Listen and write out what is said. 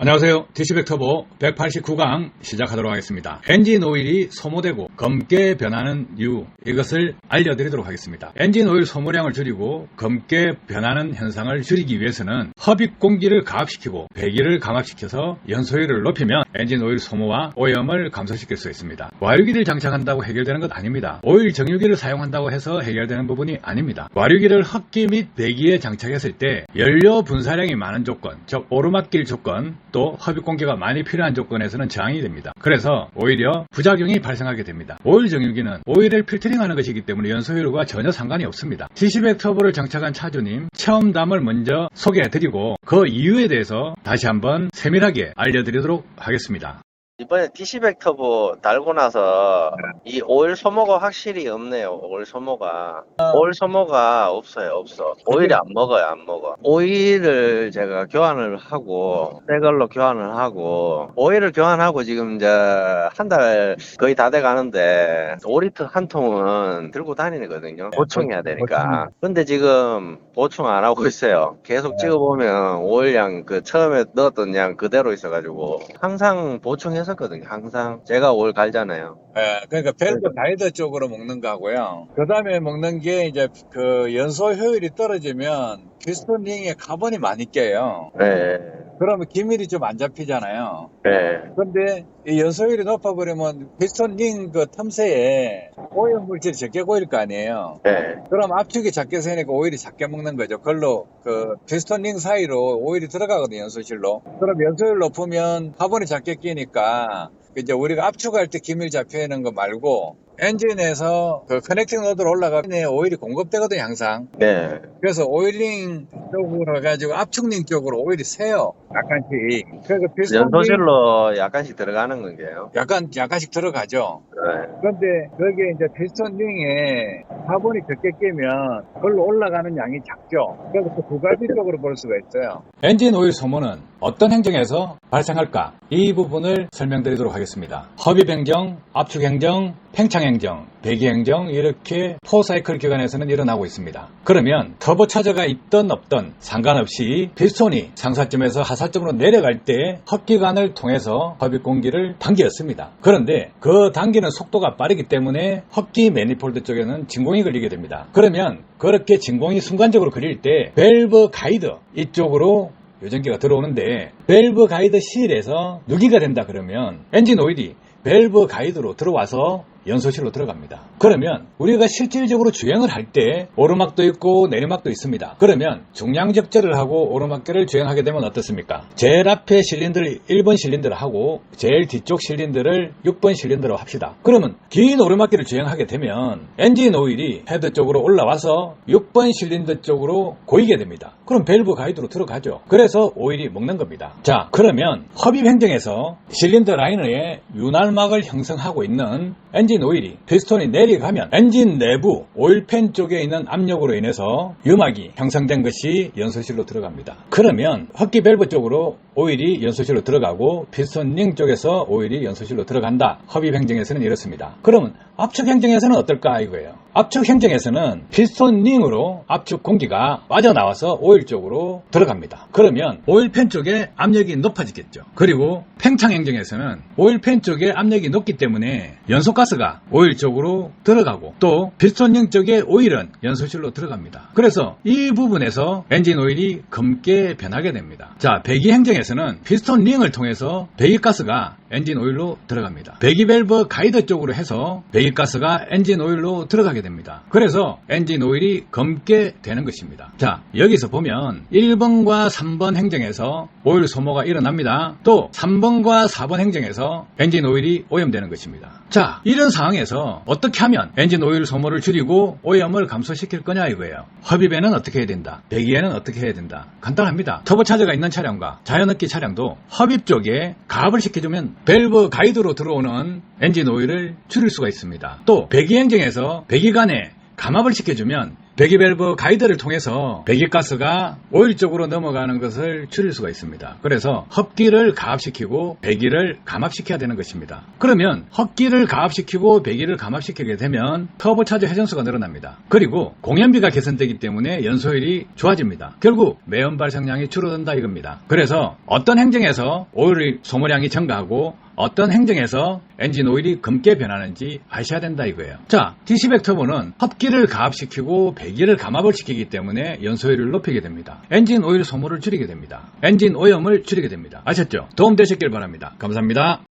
안녕하세요. 디시백 터보 189강 시작하도록 하겠습니다. 엔진 오일이 소모되고 검게 변하는 이유 이것을 알려드리도록 하겠습니다. 엔진 오일 소모량을 줄이고 검게 변하는 현상을 줄이기 위해서는 흡입 공기를 가압시키고 배기를 강압시켜서 연소율을 높이면 엔진 오일 소모와 오염을 감소시킬 수 있습니다. 와류기를 장착한다고 해결되는 것 아닙니다. 오일 정유기를 사용한다고 해서 해결되는 부분이 아닙니다. 와류기를 흡기 및 배기에 장착했을 때 연료 분사량이 많은 조건, 즉 오르막길 조건 또 흡입 공기가 많이 필요한 조건에서는 저항이 됩니다. 그래서 오히려 부작용이 발생하게 됩니다. 오일 정유기는 오일을 필터링하는 것이기 때문에 연소율과 전혀 상관이 없습니다. DC100 터보를 장착한 차주님 체험담을 먼저 소개해드리고 그 이유에 대해서 다시 한번 세밀하게 알려드리도록 하겠습니다. 이번에 DC100 터보 달고 나서 이 오일 소모가 확실히 없네요. 오일 소모가. 오일 소모가 없어요. 없어. 오일이 안 먹어요. 안 먹어. 오일을 제가 교환을 하고 새 걸로 교환을 하고 오일을 교환하고 지금 이제 한 달 거의 다 돼 가는데 5리터 한 통은 들고 다니거든요. 보충해야 되니까. 근데 지금 보충 안 하고 있어요. 계속 찍어 보면 오일량 그 처음에 넣었던 양 그대로 있어 가지고 항상 보충 했었거든요. 항상 제가 오일 갈잖아요. 예, 그러니까 밸브 가이드 쪽으로 먹는 거고요. 그 다음에 먹는 게 이제 그 연소 효율이 떨어지면 피스톤 링에 카본이 많이 껴요. 네, 그러면 기밀이 좀 안 잡히잖아요. 네, 그런데 이 연소율이 높아버리면 피스톤 링 그 틈새에 오염 물질이 적게 고일 거 아니에요. 네, 그럼 압축이 작게 세니까 오일이 작게 먹는 거죠. 그걸로 그 피스톤 링 사이로 오일이 들어가거든요, 연소실로. 그럼 연소율 높으면 카본이 작게 끼니까 이제 우리가 압축할 때 기밀 잡혀 있는 거 말고 엔진에서 그 커넥팅 노드로 올라가면 오일이 공급되거든요, 항상. 네. 그래서 오일링 쪽으로 해가지고 압축링 쪽으로 오일이 새요. 약간씩. 그래서 링 연소실로 약간씩 들어가는 건게요. 약간, 약간씩 들어가죠. 네. 그런데 거기에 이제 피스톤 링에 카본이 적게 끼면 그걸로 올라가는 양이 작죠. 그래서 그두 가지 쪽으로 볼 수가 있어요. 엔진 오일 소모는 어떤 행정에서 발생할까? 이 부분을 설명드리도록 하겠습니다. 흡입 행정, 압축 행정, 팽창 행정, 배기 행정 이렇게 포사이클 기관에서는 일어나고 있습니다. 그러면 터보 차저가 있던 없던 상관없이 피스톤이 상사점에서 하사점으로 내려갈 때 흡기관을 통해서 흡입 공기를 당기었습니다. 그런데 그 당기는 속도가 빠르기 때문에 흡기 매니폴드 쪽에는 진공이 걸리게 됩니다. 그러면 그렇게 진공이 순간적으로 걸릴 때 밸브 가이드 이쪽으로 요전기가 들어오는데 밸브 가이드 실에서 누기가 된다 그러면 엔진 오일이 밸브 가이드로 들어와서 연소실로 들어갑니다. 그러면 우리가 실질적으로 주행을 할 때 오르막도 있고 내리막도 있습니다. 그러면 중량 적절을 하고 오르막길을 주행하게 되면 어떻습니까? 제일 앞에 실린더를 1번 실린더를 하고 제일 뒤쪽 실린더를 6번 실린더로 합시다. 그러면 긴 오르막길을 주행하게 되면 엔진 오일이 헤드 쪽으로 올라와서 6번 실린더 쪽으로 고이게 됩니다. 그럼 밸브 가이드로 들어가죠. 그래서 오일이 먹는 겁니다. 자, 그러면 흡입 행정에서 실린더 라이너에 윤활막을 형성하고 있는 엔진 오일이 피스톤이 내려가면 엔진 내부 오일팬 쪽에 있는 압력으로 인해서 유막이 형성된 것이 연소실로 들어갑니다. 그러면 흡기 밸브 쪽으로 오일이 연소실로 들어가고 링 쪽에서 오일이 연소실로 들어간다. 흡입 행정에서는 이렇습니다. 그러면 압축 행정에서는 어떨까 이거예요. 압축 행정에서는 링으로 압축 공기가 빠져나와서 오일 쪽으로 들어갑니다. 그러면 오일팬 쪽에 압력이 높아지겠죠. 그리고 팽창 행정에서는 오일팬 쪽에 압력이 높기 때문에 연소가스가 오일 쪽으로 들어가고 또링 쪽에 오일은 연소실로 들어갑니다. 그래서 이 부분에서 엔진 오일이 검게 변하게 됩니다. 자, 배기 행정에서 는 피스톤 링을 통해서 배기가스가 엔진 오일로 들어갑니다. 배기 밸브 가이드 쪽으로 해서 배기가스가 엔진 오일로 들어가게 됩니다. 그래서 엔진 오일이 검게 되는 것입니다. 자, 여기서 보면 1번과 3번 행정에서 오일 소모가 일어납니다. 또 3번과 4번 행정에서 엔진 오일이 오염되는 것입니다. 자, 이런 상황에서 어떻게 하면 엔진 오일 소모를 줄이고 오염을 감소시킬 거냐 이거예요. 흡입에는 어떻게 해야 된다. 배기에는 어떻게 해야 된다. 간단합니다. 터보차저가 있는 차량과 자연흡기 차량도 흡입 쪽에 가압을 시켜주면 밸브 가이드로 들어오는 엔진 오일을 줄일 수가 있습니다. 또 배기 행정에서 배기관에 감압을 시켜주면 배기밸브 가이드를 통해서 배기가스가 오일 쪽으로 넘어가는 것을 줄일 수가 있습니다. 그래서 흡기를 가압시키고 배기를 감압시켜야 되는 것입니다. 그러면 흡기를 가압시키고 배기를 감압시키게 되면 터보 차저 회전수가 늘어납니다. 그리고 공연비가 개선되기 때문에 연소율이 좋아집니다. 결국 매연 발생량이 줄어든다 이겁니다. 그래서 어떤 행정에서 오일 소모량이 증가하고 어떤 행정에서 엔진 오일이 검게 변하는지 아셔야 된다 이거예요. 자, DC100 터보는 흡기를 가압시키고 배기를 감압을 시키기 때문에 연소율을 높이게 됩니다. 엔진 오일 소모를 줄이게 됩니다. 엔진 오염을 줄이게 됩니다. 아셨죠? 도움 되셨길 바랍니다. 감사합니다.